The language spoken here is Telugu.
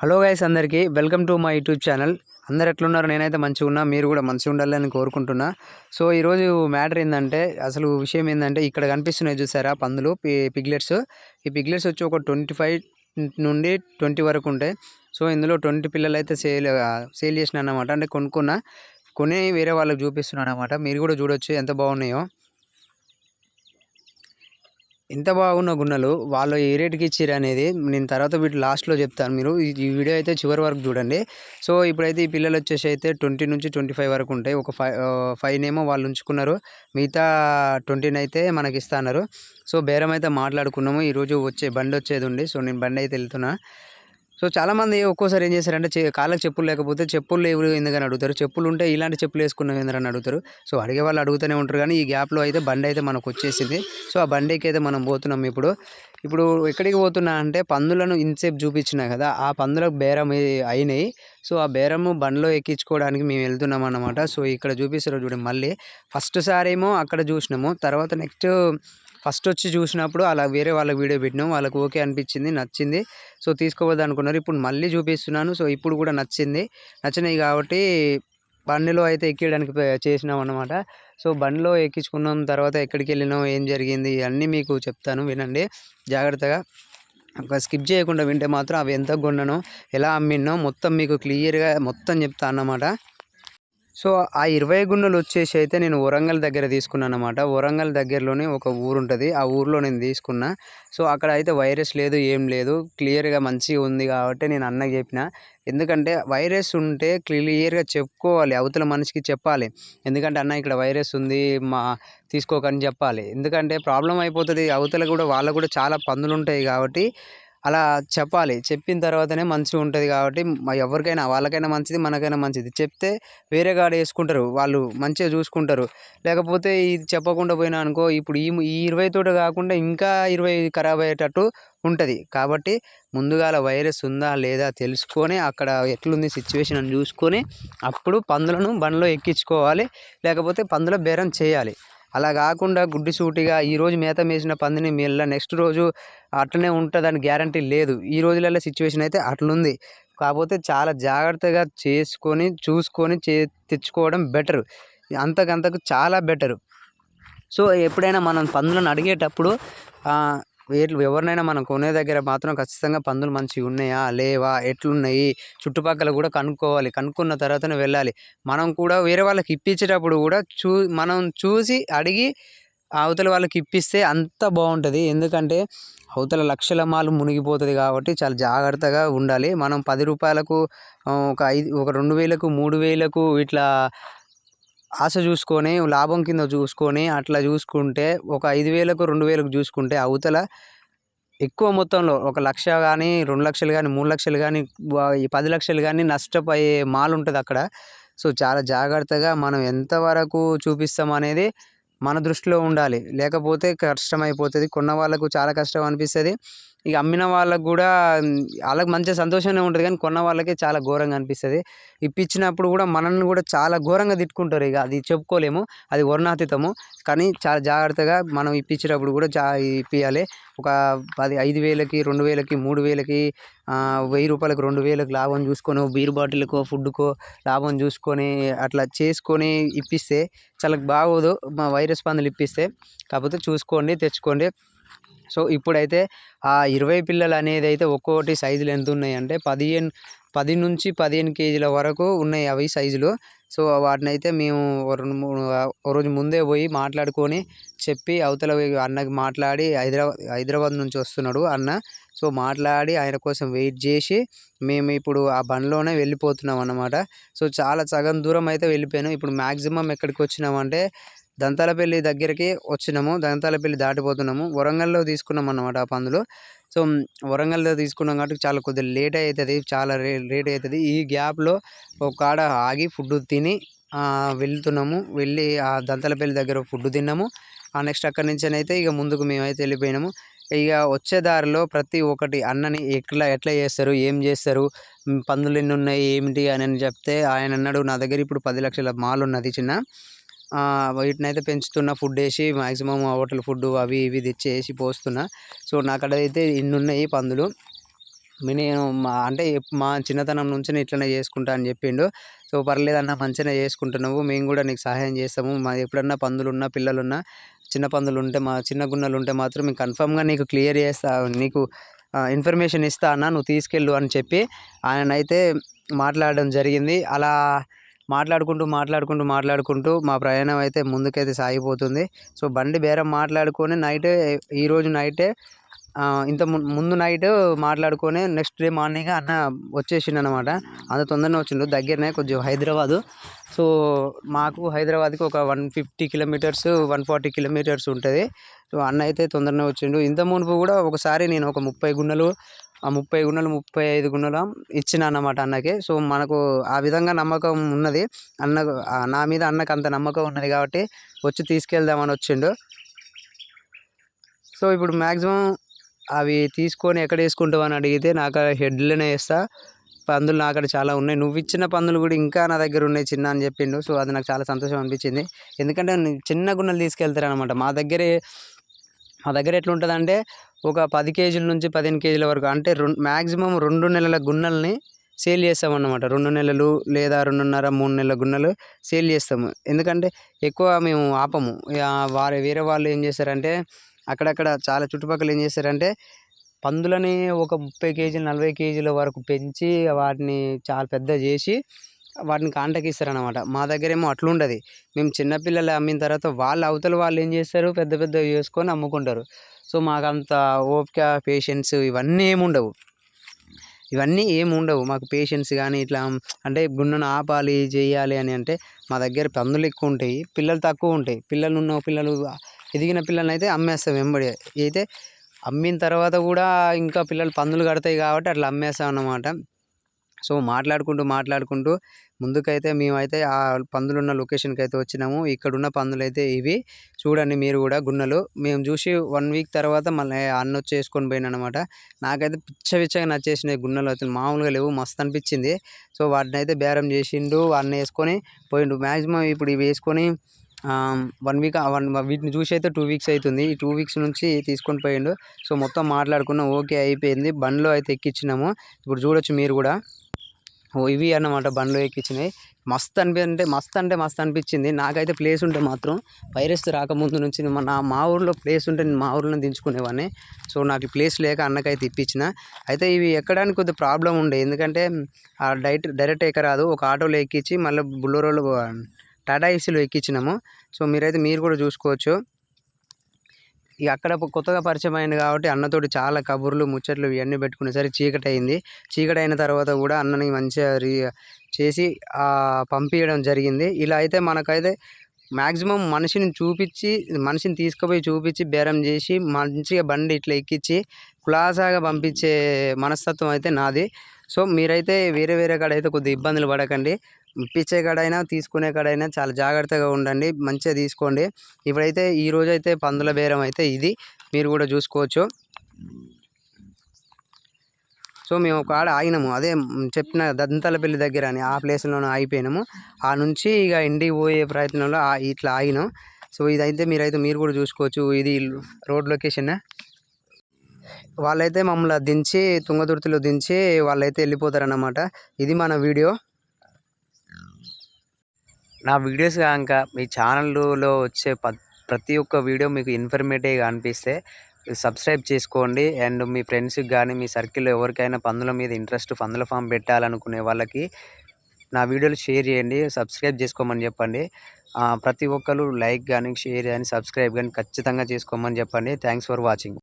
హలో గైస్ అందరికీ welcome to my YouTube channel. అందరు ఎట్లున్నారు? నేనైతే మంచిగా ఉన్నా మీరు కూడా మంచిగా ఉండాలని కోరుకుంటున్నా. సో ఈరోజు మ్యాటర్ ఏంటంటే అసలు విషయం ఏంటంటే ఇక్కడ కనిపిస్తున్నాయి చూసారా పందులు పిగ్లెట్స్. ఈ పిగ్లెట్స్ వచ్చి ఒక ట్వంటీ ఫైవ్ నుండి ట్వంటీ వరకు ఉంటాయి. సో ఇందులో ట్వంటీ పిల్లలు అయితే సేల్ సేల్ చేసిన అనమాట అంటే కొనుక్కున్నా కొని వేరే వాళ్ళకి చూపిస్తున్నాను అనమాట మీరు కూడా చూడొచ్చు ఎంత బాగున్నాయో. ఎంత బాగున్న గున్నలు వాళ్ళు ఏ రేటుకి ఇచ్చిర్రు అనేది నేను తర్వాత వీటి లాస్ట్లో చెప్తాను మీరు. ఈ వీడియో అయితే చివరి వరకు చూడండి. సో ఇప్పుడైతే ఈ పిల్లలు వచ్చేసి అయితే ట్వంటీ నుంచి ట్వంటీ ఫైవ్ వరకు ఉంటాయి. ఒక ఫైవ్ ఫైవ్ ఏమో వాళ్ళు ఉంచుకున్నారు. మిగతా ట్వంటీని అయితే మనకి ఇస్తున్నారు సో బేరం అయితే మాట్లాడుకున్నాము. ఈరోజు వచ్చే బండి వచ్చేది ఉండి సో నేను బండి అయితే వెళ్తున్నా. సో చాలామంది ఒక్కోసారి ఏం చేస్తారంటే కాళ్ళకి చెప్పులు లేకపోతే చెప్పులు లేవు ఎందుకని అడుగుతారు. చెప్పులు ఉంటే ఇలాంటి చెప్పులు వేసుకున్నాం ఎందుకని అడుగుతారు. సో అడిగే వాళ్ళు అడుగుతూనే ఉంటారు కానీ ఈ గ్యాప్లో అయితే బండి అయితే మనకు వచ్చేసింది. సో ఆ బండికి అయితే మనం పోతున్నాం ఇప్పుడు. ఇప్పుడు ఎక్కడికి పోతున్నా అంటే పందులను ఇంతసేపు చూపించినా కదా ఆ పందులకు బేరం అయినాయి. సో ఆ బేరము బండ్లో ఎక్కించుకోవడానికి మేము వెళ్తున్నాం అన్నమాట. సో ఇక్కడ చూపిస్తారు చూడండి మళ్ళీ. ఫస్ట్ సారేమో ఏమో అక్కడ చూసినాము. తర్వాత నెక్స్ట్ ఫస్ట్ వచ్చి చూసినప్పుడు అలా వేరే వాళ్ళకి వీడియో పెట్టినాం. వాళ్ళకి ఓకే అనిపించింది నచ్చింది. సో తీసుకోవద్దు అనుకున్నారు ఇప్పుడు మళ్ళీ చూపిస్తున్నాను. సో ఇప్పుడు కూడా నచ్చింది. నచ్చినాయి కాబట్టి బండిలో అయితే ఎక్కియడానికి చేసినాం అనమాట సో బండిలో ఎక్కించుకున్నాం. తర్వాత ఎక్కడికి వెళ్ళినాం? ఏం జరిగింది? అన్నీ మీకు చెప్తాను. వినండి. జాగ్రత్తగా. ఒక స్కిప్ చేయకుండా వింటే మాత్రం అవి ఎంత కొన్నానో ఎలా అమ్మినో మొత్తం మీకు క్లియర్గా మొత్తం చెప్తా అన్నమాట. సో ఆ ఇరవై గున్నలు వచ్చేసి అయితే నేను వరంగల్ దగ్గర తీసుకున్నాను అనమాట వరంగల్ దగ్గరలోనే ఒక ఊరు ఉంటుంది ఆ ఊర్లో నేను తీసుకున్నా. సో అక్కడ అయితే వైరస్ లేదు ఏం లేదు. క్లియర్గా మంచిగా ఉంది కాబట్టి నేను అన్నకి చెప్పిన. ఎందుకంటే వైరస్ ఉంటే క్లియర్గా చెప్పుకోవాలి అవతల మనిషికి చెప్పాలి. ఎందుకంటే అన్న ఇక్కడ వైరస్ ఉంది మా తీసుకోకని చెప్పాలి. ఎందుకంటే ప్రాబ్లం అయిపోతుంది అవతల కూడా వాళ్ళకు కూడా చాలా పందులు ఉంటాయి కాబట్టి అలా చెప్పాలి. చెప్పిన తర్వాతనే మంచిగా ఉంటుంది కాబట్టి ఎవరికైనా వాళ్ళకైనా మంచిది మనకైనా మంచిది. చెప్తే వేరే కాడ వేసుకుంటారు. వాళ్ళు మంచిగా చూసుకుంటారు. లేకపోతే ఇది చెప్పకుండా పోయినా అనుకో ఇప్పుడు ఈ ఈ ఇరవై తోట కాకుండా ఇంకా ఇరవై ఖరాబ్ అయ్యేటట్టు ఉంటుంది. కాబట్టి ముందుగాల వైరస్ ఉందా లేదా తెలుసుకొని అక్కడ ఎట్లుంది సిచ్యువేషన్ అని చూసుకొని అప్పుడు పందులను బండ్లో ఎక్కించుకోవాలి. లేకపోతే పందుల బేరం చేయాలి. అలా కాకుండా గుడ్డి సూటిగా ఈరోజు మేత మేసిన పందిని మళ్ళీ నెక్స్ట్ రోజు అట్లనే ఉంటుందని గ్యారంటీ లేదు. ఈ రోజులలో సిచ్యువేషన్ అయితే అట్లుంది. కాకపోతే చాలా జాగ్రత్తగా చేసుకొని చూసుకొని చే తెచ్చుకోవడం బెటర్. అంతకంతకు చాలా బెటరు. సో ఎప్పుడైనా మనం పందులను అడిగేటప్పుడు వీళ్ళు ఎవరినైనా మనం కొనే దగ్గర మాత్రం ఖచ్చితంగా పందులు మంచిగా ఉన్నాయా? లేవా? ఎట్లున్నాయి? చుట్టుపక్కల కూడా కనుక్కోవాలి. కనుక్కున్న తర్వాతనే వెళ్ళాలి. మనం కూడా వేరే వాళ్ళకి ఇప్పించేటప్పుడు కూడా చూ మనం చూసి అడిగి అవతల వాళ్ళకి ఇప్పిస్తే అంత బాగుంటుంది. ఎందుకంటే అవతల లక్షల మాలు మునిగిపోతుంది కాబట్టి చాలా జాగ్రత్తగా ఉండాలి. మనం పది రూపాయలకు ఒక ఐదు ఒక రెండు వేలకు మూడు వేలకు ఇట్లా ఆశ చూసుకొని లాభం కింద చూసుకొని అట్లా చూసుకుంటే ఒక ఐదు వేలకు రెండు వేలకు చూసుకుంటే అవతల ఎక్కువ మొత్తంలో ఒక లక్ష కానీ రెండు లక్షలు కానీ మూడు లక్షలు కానీ పది లక్షలు కానీ నష్టపోయే మాల్ ఉంటుంది అక్కడ. సో చాలా జాగ్రత్తగా మనం ఎంతవరకు చూపిస్తాం అనేది మన దృష్టిలో ఉండాలి. లేకపోతే కష్టం అయిపోతుంది కొన్న వాళ్ళకు చాలా కష్టం అనిపిస్తుంది. ఇక అమ్మిన వాళ్ళకు కూడా వాళ్ళకి మంచిగా సంతోషంగా ఉంటుంది కానీ కొన్న వాళ్ళకే చాలా ఘోరంగా అనిపిస్తుంది. ఇప్పించినప్పుడు కూడా మనల్ని కూడా చాలా ఘోరంగా తిట్టుకుంటారు ఇక. అది చెప్పుకోలేము అది వర్ణాతీతము. కానీ చాలా జాగ్రత్తగా మనం ఇప్పించేటప్పుడు కూడా చా ఇప్పించాలి ఒక పది ఐదు వేలకి రెండు వేలకి మూడు వేలకి వెయ్యి రూపాయలకు రెండు వేలకు లాభం చూసుకొని బీర్ బాటిల్కో ఫుడ్కో లాభం చూసుకొని అట్లా చేసుకొని ఇప్పిస్తే చాలా బాగోదు. మా వైరస్ పందులు ఇప్పిస్తే. కాకపోతే చూసుకోండి తెచ్చుకోండి. సో ఇప్పుడైతే ఆ ఇరవై పిల్లలు అనేది అయితే ఒక్కొక్కటి సైజులు ఎంత ఉన్నాయి అంటే పదిహేను పది నుంచి పదిహేను కేజీల వరకు ఉన్నాయి అవి సైజులు. సో వాటిని అయితే మేము ఒక రోజు ముందే పోయి మాట్లాడుకొని చెప్పి అవతల అన్నకి మాట్లాడి హైదరాబాద్ హైదరాబాద్ నుంచి వస్తున్నాడు అన్న. సో మాట్లాడి ఆయన కోసం వెయిట్ చేసి మేము ఇప్పుడు ఆ బండ్లోనే వెళ్ళిపోతున్నాం అన్నమాట సో చాలా సగం దూరం అయితే వెళ్ళిపోయాను. ఇప్పుడు మ్యాక్సిమం ఎక్కడికి వచ్చినామంటే దంతాలపల్లి దగ్గరికి వచ్చినాము. దంతాలపల్లి దాటిపోతున్నాము. వరంగల్లో తీసుకున్నాం అన్నమాట ఆ పందులు. సో వరంగల్లో తీసుకున్నాం కాబట్టి చాలా కొద్దిగా లేట్ అవుతుంది చాలా రే లేట్ అవుతుంది ఈ గ్యాప్లో ఒక కాడ ఆగి ఫుడ్ తిని వెళ్తున్నాము. వెళ్ళి ఆ దంతలపల్లి దగ్గర ఫుడ్ తిన్నాము. ఆ నెక్స్ట్ అక్కడి నుంచి అయితే ఇక ముందుకు మేమైతే వెళ్ళిపోయినాము. ఇక వచ్చే దారిలో ప్రతి ఒక్కటి అన్నని ఎట్లా ఎట్లా చేస్తారు ఏం చేస్తారు పందులు ఎన్ని ఉన్నాయి ఏమిటి అని అని చెప్తే ఆయన అన్నాడు నా దగ్గర ఇప్పుడు పది లక్షల మాల్ ఉన్నది చిన్న. వీటినైతే పెంచుతున్న ఫుడ్ వేసి మ్యాక్సిమం హోటల్ ఫుడ్ అవి ఇవి తెచ్చి వేసి పోస్తున్నా. సో నా అయితే ఇన్ని ఉన్నాయి పందులు నేను మా అంటే మా చిన్నతనం నుంచి నేను ఇట్లనే చేసుకుంటా అని చెప్పిండు. సో పర్లేదన్న మంచిగా చేసుకుంటున్నావు. మేము కూడా నీకు సహాయం చేస్తాము. మా ఎప్పుడన్నా పందులు ఉన్నా పిల్లలున్నా చిన్న పందులు ఉంటే మా చిన్న గున్నలు ఉంటే మాత్రం మేము కన్ఫామ్గా నీకు క్లియర్ చేస్తా నీకు ఇన్ఫర్మేషన్ ఇస్తా అన్న నువ్వు తీసుకెళ్ళు అని చెప్పి ఆయన అయితే మాట్లాడడం జరిగింది. అలా మాట్లాడుకుంటూ మాట్లాడుకుంటూ మాట్లాడుకుంటూ మా ప్రయాణం అయితే ముందుకైతే సాగిపోతుంది. సో బండి బేరం మాట్లాడుకొని నైట్ ఈరోజు నైటే ఇంత ముందు నైట్ మాట్లాడుకొని నెక్స్ట్ డే మార్నింగ్ అన్న వచ్చేసిండు అనమాట అంత తొందరనే వచ్చిండు. దగ్గరనే కొంచెం హైదరాబాదు. సో మాకు హైదరాబాద్కి ఒక one fifty kilometres one forty kilometres ఉంటుంది. సో అన్న అయితే తొందరనే వచ్చిండు. ఇంత మునుపు కూడా ఒకసారి నేను ఒక ముప్పై గున్నలు ఆ ముప్పై గున్నలు ముప్పై ఐదు గున్నలు ఇచ్చిన అన్నమాట అన్నకి. సో మనకు ఆ విధంగా నమ్మకం ఉన్నది. అన్న నా మీద అన్నకు అంత నమ్మకం ఉన్నది కాబట్టి వచ్చి తీసుకెళ్దామని వచ్చిండు. సో ఇప్పుడు మ్యాక్సిమం అవి తీసుకొని ఎక్కడ వేసుకుంటావు అని అడిగితే నాకు హెడ్లోనే వేస్తా. పందులు నా అక్కడ చాలా ఉన్నాయి. నువ్వు ఇచ్చిన పందులు కూడా ఇంకా నా దగ్గర ఉన్నాయి చిన్న అని చెప్పిండు. సో అది నాకు చాలా సంతోషం అనిపించింది. ఎందుకంటే చిన్న గున్నలు తీసుకెళ్తారనమాట మా దగ్గరే మా దగ్గర ఎట్లుంటుందంటే ఒక పది కేజీల నుంచి పదిహేను కేజీల వరకు అంటే రెండు మ్యాక్సిమం రెండు నెలల గున్నల్ని సేల్ చేస్తామన్నమాట. రెండు నెలలు లేదా రెండున్నర మూడు నెలల గున్నలు సేల్ చేస్తాము. ఎందుకంటే ఎక్కువ మేము ఆపము. వారు వారి వేరే వాళ్ళు ఏం చేస్తారంటే అక్కడక్కడ చాలా చుట్టుపక్కల ఏం చేస్తారంటే పందులని ఒక ముప్పై కేజీలు నలభై కేజీల వరకు పెంచి వాటిని చాలా పెద్ద చేసి వాటిని కాంటాక్ట్ ఇస్తారు అనమాట మా దగ్గర ఏమో అట్లుండదు. మేము చిన్నపిల్లలు అమ్మిన తర్వాత వాళ్ళ అవతల వాళ్ళు ఏం చేస్తారు? పెద్ద పెద్ద చేసుకొని అమ్ముకుంటారు. సో మాకు అంత ఓపిక పేషెన్స్ ఇవన్నీ ఏమి ఉండవు. ఇవన్నీ ఏమి ఉండవు. మాకు పేషెన్స్ కానీ ఇట్లా అంటే గుండెను ఆపాలి చేయాలి అని అంటే మా దగ్గర పందులు ఎక్కువ ఉంటాయి పిల్లలు తక్కువ ఉంటాయి. పిల్లలు ఉన్న పిల్లలు ఎదిగిన పిల్లల్ని అయితే అమ్మేస్తాం వెంబడి. అయితే అమ్మిన తర్వాత కూడా ఇంకా పిల్లలు పందులు కడతాయి కాబట్టి అట్లా అమ్మేస్తాం అన్నమాట సో మాట్లాడుకుంటూ మాట్లాడుకుంటూ ముందుకైతే మేమైతే ఆ పందులు ఉన్న లొకేషన్కి అయితే వచ్చినాము. ఇక్కడ ఉన్న పందులు అయితే ఇవి. చూడండి మీరు కూడా గున్నలు. మేము చూసి వన్ వీక్ తర్వాత మళ్ళీ అన్న వచ్చి వేసుకొని పోయిన అనమాట నాకైతే పిచ్చ పిచ్చగా నచ్చేసినాయి గున్నలు అయితే. మామూలుగా లేవు మస్తు అనిపించింది. సో వాటిని అయితే బేరం చేసిండు అన్న వేసుకొని పోయిండు. మ్యాక్సిమం ఇప్పుడు ఇవి వేసుకొని వన్ వీక్ వన్ వీటిని చూసి అయితే టూ వీక్స్ అవుతుంది ఈ టూ వీక్స్ నుంచి తీసుకొని పోయిండు. సో మొత్తం మాట్లాడుకున్నాం. ఓకే అయిపోయింది. బండ్లో అయితే ఎక్కించినాము ఇప్పుడు చూడొచ్చు మీరు కూడా. ఇవి అన్నమాట బండ్లు ఎక్కించినాయి మస్తు అనిపి అంటే మస్తు అంటే మస్తు అనిపించింది. నాకైతే ప్లేస్ ఉంటే మాత్రం వైరస్ రాకముందు నుంచి మా- నా మా ఊర్లో ప్లేస్ ఉంటే నేను మా ఊర్లో దించుకునేవాడిని. సో నాకు ప్లేస్ లేక అన్నకైతే ఇప్పించిన. అయితే ఇవి ఎక్కడానికి కొద్దిగా ప్రాబ్లం ఉండే. ఎందుకంటే ఆ డైరెక్ట్ డైరెక్ట్ ఎక్కరాదు. ఒక ఆటోలో ఎక్కించి మళ్ళీ బుల్లరోలో టాటా ఏసీలో ఎక్కించినాము. సో మీరైతే మీరు కూడా చూసుకోవచ్చు. ఇక అక్కడ కొత్తగా పరిచయం అయింది కాబట్టి అన్నతోటి చాలా కబుర్లు ముచ్చట్లు ఇవన్నీ పెట్టుకునేసరికి చీకటి అయింది చీకటి అయిన తర్వాత కూడా అన్నని మంచిగా రీ చేసి పంపించడం జరిగింది. ఇలా అయితే మనకైతే మ్యాక్సిమం మనిషిని చూపించి మనిషిని తీసుకుపోయి చూపించి బేరం చేసి మంచిగా బండి ఇట్లా ఎక్కించి కులాసాగా పంపించే మనస్తత్వం అయితే నాది. సో మీరైతే వేరే వేరే కాడ అయితే కొద్దిగా ఇబ్బందులు పడకండి. ఇప్పించే కాడైనా తీసుకునే కాడైనా చాలా జాగ్రత్తగా ఉండండి. మంచిగా తీసుకోండి. ఇప్పుడైతే ఈ అయితే పందుల బేరం అయితే ఇది. మీరు కూడా చూసుకోవచ్చు. సో మేము ఒక ఆడ ఆగినాము. అదే చెప్పిన దంతలపల్లి దగ్గర అని ఆ ప్లేస్లోనే ఆగిపోయినాము. ఆ నుంచి ఇక ఇంటికి పోయే ప్రయత్నంలో ఇట్లా ఆగినాం. సో ఇదైతే మీరైతే మీరు కూడా చూసుకోవచ్చు. ఇది రోడ్ లొకేషన్? వాళ్ళైతే మమ్మల్ని దించి తుంగతుర్తిలో దించి వాళ్ళైతే వెళ్ళిపోతారన్నమాట. ఇది మన వీడియో. నా వీడియోస్ కాక మీ ఛానల్లో వచ్చే ప- ప్రతి ఒక్క వీడియో మీకు ఇన్ఫర్మేటివ్గా అనిపిస్తే సబ్స్క్రైబ్ చేసుకోండి. అండ్ మీ ఫ్రెండ్స్కి కానీ మీ సర్కిల్లో ఎవరికైనా పందుల మీద ఇంట్రెస్ట్ పందుల ఫామ్ పెట్టాలనుకునే వాళ్ళకి నా వీడియోలు షేర్ చేయండి. సబ్స్క్రైబ్ చేసుకోమని చెప్పండి. ప్రతి ఒక్కరు లైక్ కానీ షేర్ కానీ సబ్స్క్రైబ్ కానీ ఖచ్చితంగా చేసుకోమని చెప్పండి. Thanks for watching.